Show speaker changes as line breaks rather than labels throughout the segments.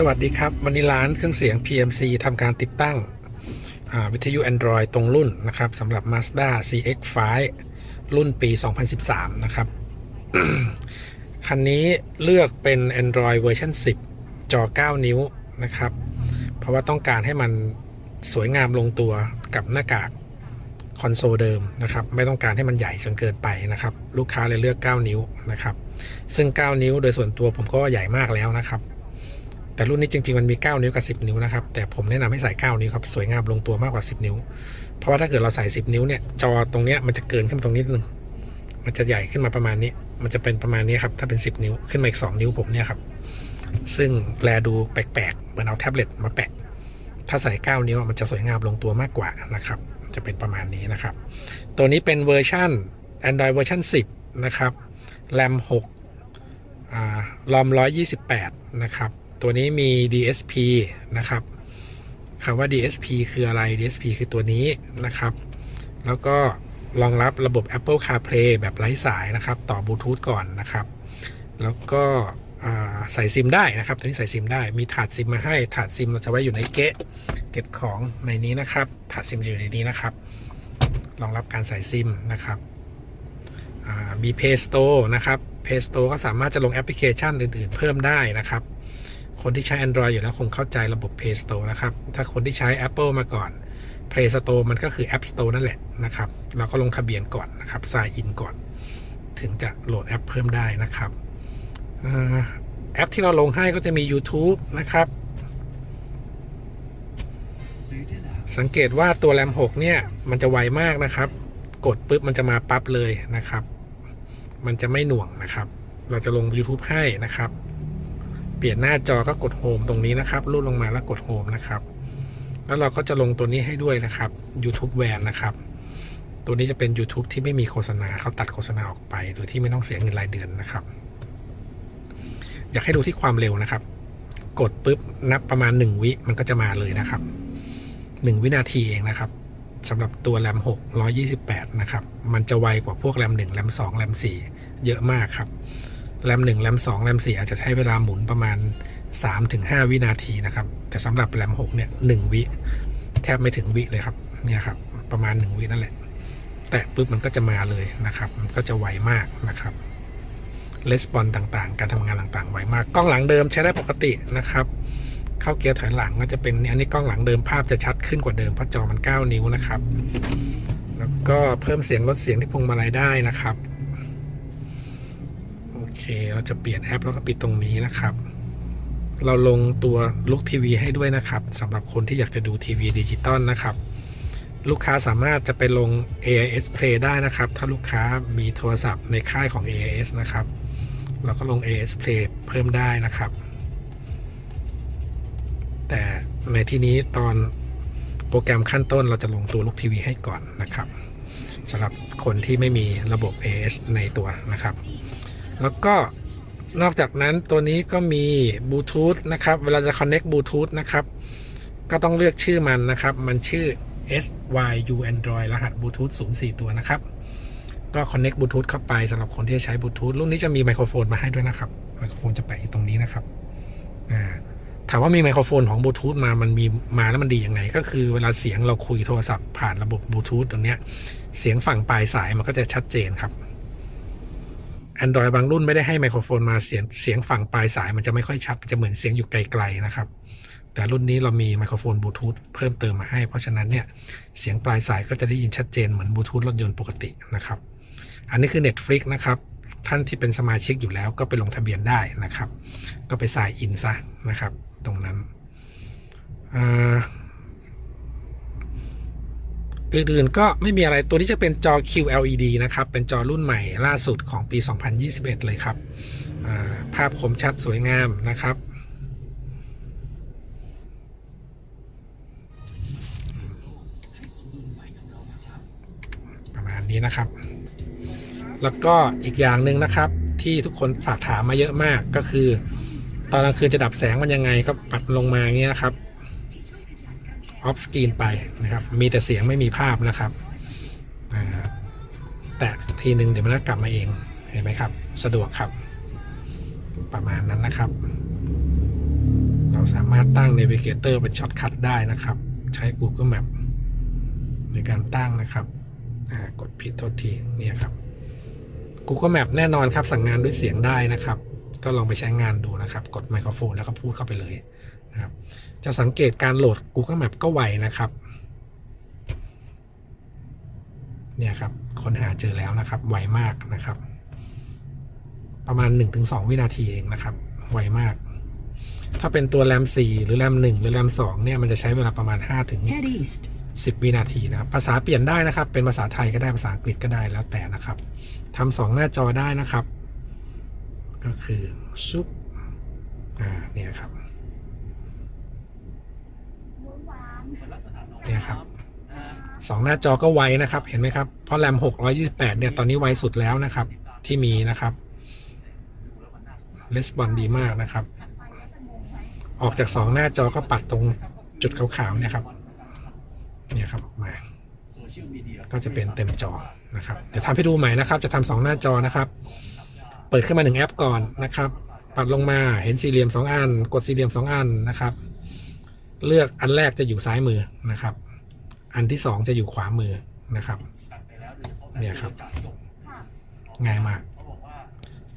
สวัสดีครับ วันนี้ร้านเครื่องเสียง PMC ทำการติดตั้งวิทยุ Android ตรงรุ่นนะครับสำหรับ Mazda CX-5 รุ่นปี 2013 นะครับ คันนี้เลือกเป็น Android เวอร์ชัน10 จอ 9 นิ้วนะครับ เพราะว่าต้องการให้มันสวยงามลงตัวกับหน้ากากคอนโซลเดิมนะครับ ไม่ต้องการให้มันใหญ่จนเกินไปนะครับ ลูกค้าเลยเลือก 9 นิ้วนะครับ ซึ่ง 9 นิ้วโดยส่วนตัวผมก็ใหญ่มากแล้วนะครับ แต่รุ่นนี้จริงๆมันมี 9 นิ้วกับ 10 นิ้วนะครับ แต่ผมแนะนำให้ใส่ 9 นิ้วครับ สวยงามลงตัวมากกว่า 10 นิ้ว เพราะว่าถ้าเกิดเราใส่ 10 นิ้วเนี่ย จอตรงเนี้ยมันจะเกินขึ้นตรงนี้นิดนึง มันจะใหญ่ขึ้นมาประมาณนี้ มันจะเป็นประมาณนี้ครับ ถ้าเป็น 10 นิ้ว ขึ้นมาอีก 2 นิ้วผมเนี่ยครับ ซึ่งแปลดูแปลกๆ เหมือนเอาแท็บเล็ตมาแปะ ถ้าใส่ 9 นิ้วมันจะสวยงามลงตัวมากกว่านะครับ จะเป็นประมาณนี้นะครับ ตัวนี้เป็นเวอร์ชัน Android เวอร์ชัน10 นะครับแรม6อ่ารอม128 นะครับ ตัวนี้มี DSP นะครับคำว่า DSP คืออะไร DSP คือตัวนี้นะครับ แล้วก็รองรับระบบ Apple CarPlay แบบไร้สายนะครับ ต่อบลูทูธก่อนนะครับ แล้วก็ใส่ซิมได้นะครับ ตัวนี้ใส่ซิมได้ มีถาดซิมมาให้ ถาดซิมเราจะไว้อยู่ในเกะเก็บของในนี้นะครับ ถาดซิมจะอยู่ในนี้นะครับ รองรับการใส่ซิมนะครับมี Play Store นะครับ Play Store ก็สามารถจะลงแอปพลิเคชันอื่น ๆ เพิ่มได้นะครับ คนที่ใช้ Android อยู่แล้วคงเข้าใจระบบ Play Store นะครับ ถ้าคนที่ใช้ Apple มาก่อน Play Store มันก็คือ App Store นั่นแหละนะครับ เราก็ลงทะเบียนก่อนนะครับ sign in ก่อน ถึงจะโหลดแอปเพิ่มได้นะครับแอปที่เราลงให้ก็จะมี YouTube นะครับ สังเกตว่าตัวแรม6เนี่ย มันจะไวมากนะครับ กดปุ๊บมันจะมาปั๊บเลยนะครับ มันจะไม่หน่วงนะครับ เราจะลง YouTube ให้นะครับ เปลี่ยนหน้าจอก็กดโฮมตรงนี้นะครับรูดลงมาแล้วกดโฮมนะครับ แล้วเราก็จะลงตัวนี้ให้ด้วยนะครับ YouTube แวนนะครับ ตัวนี้จะเป็น YouTube ที่ไม่มีโฆษณาเขาตัดโฆษณาออกไป โดยที่ไม่ต้องเสียเงินรายเดือนนะครับ อยากให้ดูที่ความเร็วนะครับ กดปุ๊บนับประมาณ 1 วิมันก็จะมาเลยนะครับ 1 วินาทีเองนะครับสำหรับตัวแรม6 128 นะครับ มันจะไวกว่าพวกแรม1แรม2แรม4 เยอะมากครับ แรม1แรม2แรม4อาจจะใช้เวลาหมุนประมาณ 3-5 วินาทีนะครับ แต่สำหรับแรม6เนี่ย1วิแทบไม่ถึงวิเลยครับเนี่ยครับ ประมาณ 1วินั่นแหละ แตะปุ๊บมันก็จะมาเลยนะครับมันก็จะไวมากนะครับレスปอนต่างๆ การทำงานต่างๆ ไวมาก กล้องหลังเดิมใช้ได้ปกตินะครับ เข้าเกียร์ถอยหลังก็จะเป็นอันนี้กล้องหลังเดิมภาพจะชัดขึ้นกว่าเดิมเพราะจอมัน 9 นิ้วนะครับ แล้วก็เพิ่มเสียงลดเสียงที่พวงมาลัยได้นะครับ เราจะเปลี่ยนแอปแล้วก็ปิดตรงนี้นะครับ เราลงตัวลุกทีวีให้ด้วยนะครับสำหรับคนที่อยากจะดูทีวีดิจิตอลนะครับ ลูกค้าสามารถจะไปลง AIS Play ได้นะครับ ถ้าลูกค้ามีโทรศัพท์ในค่ายของ AIS นะครับ เราก็ลง AIS Play เพิ่มได้นะครับ แต่ในที่นี้ตอนโปรแกรมขั้นต้นเราจะลงตัวลูกทีวีให้ก่อนนะครับสำหรับคนที่ไม่มีระบบ AS ในตัวนะครับ แล้วก็นอกจากนั้นตัวนี้ก็มีบลูทูธนะครับ เวลาจะ connect บลูทูธนะครับ ก็ต้องเลือกชื่อมันนะครับ มันชื่อ SYU Android รหัสบลูทูธ04 ตัวนะครับ ก็ connect บลูทูธเข้าไปสำหรับคนที่จะใช้บลูทูธรุ่นนี้จะมีไมโครโฟนมาให้ด้วยนะครับ ไมโครโฟนจะแปะอยู่ตรงนี้นะครับอ่าถามว่ามีไมโครโฟนของบลูทูธมา มันมีมาแล้วมันดียังไง ก็คือเวลาเสียงเราคุยโทรศัพท์ผ่านระบบบลูทูธตรงนี้เสียงฝั่งปลายสายมันก็จะชัดเจนครับ Android บางรุ่นไม่ได้ให้ไมโครโฟนมาเสียงเสียงฝั่งปลายสายมันจะไม่ค่อยชัด จะเหมือนเสียงอยู่ไกลๆนะครับ แต่รุ่นนี้เรามีไมโครโฟนบลูทูธเพิ่มเติมมาให้ เพราะฉะนั้นเนี่ยเสียงปลายสายก็จะได้ยินชัดเจนเหมือนบลูทูธรถยนต์ปกตินะครับ อันนี้คือ Netflix นะครับท่านที่เป็นสมาชิกอยู่แล้วก็ไปลงทะเบียนได้นะครับ ก็ไปสายอินซะนะครับ ตรงนั้นอ่า อื่นๆก็ไม่มีอะไรตัวนี้จะเป็นจอ QLED นะครับ เป็นจอรุ่นใหม่ล่าสุดของปี 2021 เลยครับาภาพคมชัดสวยงามนะครับ ประมาณนี้นะครับ แล้วก็อีกอย่างหนึ่งนะครับที่ทุกคนฝากถามมาเยอะมากก็คือ ตอนกลางคืนจะดับแสงมันยังไงก็ปัดลงมาเงี้ยครับ ออฟสกรีนไปนะครับ มีแต่เสียงไม่มีภาพนะครับ แตะทีหนึ่งเดี๋ยวมันก็กลับมาเอง เห็นไหมครับ สะดวกครับ ประมาณนั้นนะครับ เราสามารถตั้ง Navigator เป็นช็อตคัทได้นะครับ ใช้ Google Map ในการตั้งนะครับ กดผิดโทษทีเนี่ยครับ Google Map แน่นอนครับ สั่งงานด้วยเสียงได้นะครับ ก็ลองไปใช้งานดูนะครับ กดไมโครโฟนแล้วก็พูดเข้าไปเลยนะครับ จะสังเกตการโหลด Google Map ก็ไวนะครับ เนี่ยครับค้นหาเจอแล้วนะครับไวมากนะครับ ประมาณ 1-2 วินาทีเองนะครับ ไวมาก ถ้าเป็นตัวแรม 4 หรือแรม 1 หรือแรม 2 เนี่ยมันจะใช้เวลาประมาณ 5 ถึง
Head east.
10 วินาทีนะครับภาษาเปลี่ยนได้นะครับ เป็นภาษาไทยก็ได้ภาษาอังกฤษก็ได้แล้วแต่นะครับทำสองหน้าจอได้นะครับ ก็คือซุปอ่าเนี่ยครับ เนี่ยครับสองหน้าจอก็ไวนะครับ เห็นไหมครับ เพราะแรม628 เนี่ย ตอนนี้ไวสุดแล้วนะครับ ที่มีนะครับレスปอนดีมากนะครับ ออกจากสองหน้าจอก็ปัดตรงจุดขาวๆเนี่ยครับ เนี่ยครับออกมา ก็จะเป็นเต็มจอนะครับ เดี๋ยวทำให้ดูใหม่นะครับ จะทำสองหน้าจอนะครับ เปิดขึ้นมาหนึ่งแอปก่อนนะครับ ปัดลงมาเห็นสี่เหลี่ยมสองอัน กดสี่เหลี่ยมสองอันนะครับ เลือกอันแรกจะอยู่ซ้ายมือนะครับ อันที่สองจะอยู่ขวามือนะครับ เนี่ยครับ ง่ายมาก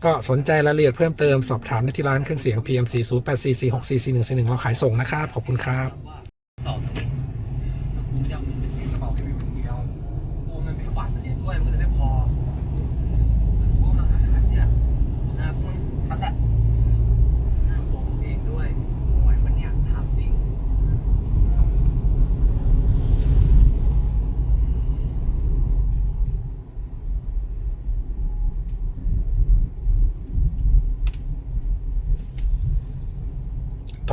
ก็สนใจรายละเอียดเพิ่มเติมสอบถามได้ที่ร้านเครื่องเสียง PMC 0 8 4 4 6 4 4 1 4 1เราขายส่งนะครับ ขอบคุณครับ
สอบกูจะเอาเงินไปเสียกระเป๋าแค่คนเดียวกูเอาเงินไปฝากเรียนด้วยมันก็เลยไม่พอกูมาหาเนี่ยนะมึงทันแหละนะตัวผมเองด้วยไหวมันเนี่ยถามจริง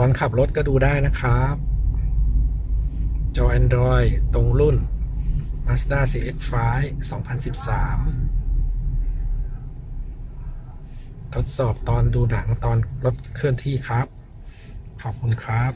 ตอนขับรถก็ดูได้นะครับ จอ Android ตรงรุ่น Mazda CX-5 2013 ทดสอบตอนดูหนังตอนรถเคลื่อนที่ครับ ขอบคุณครับ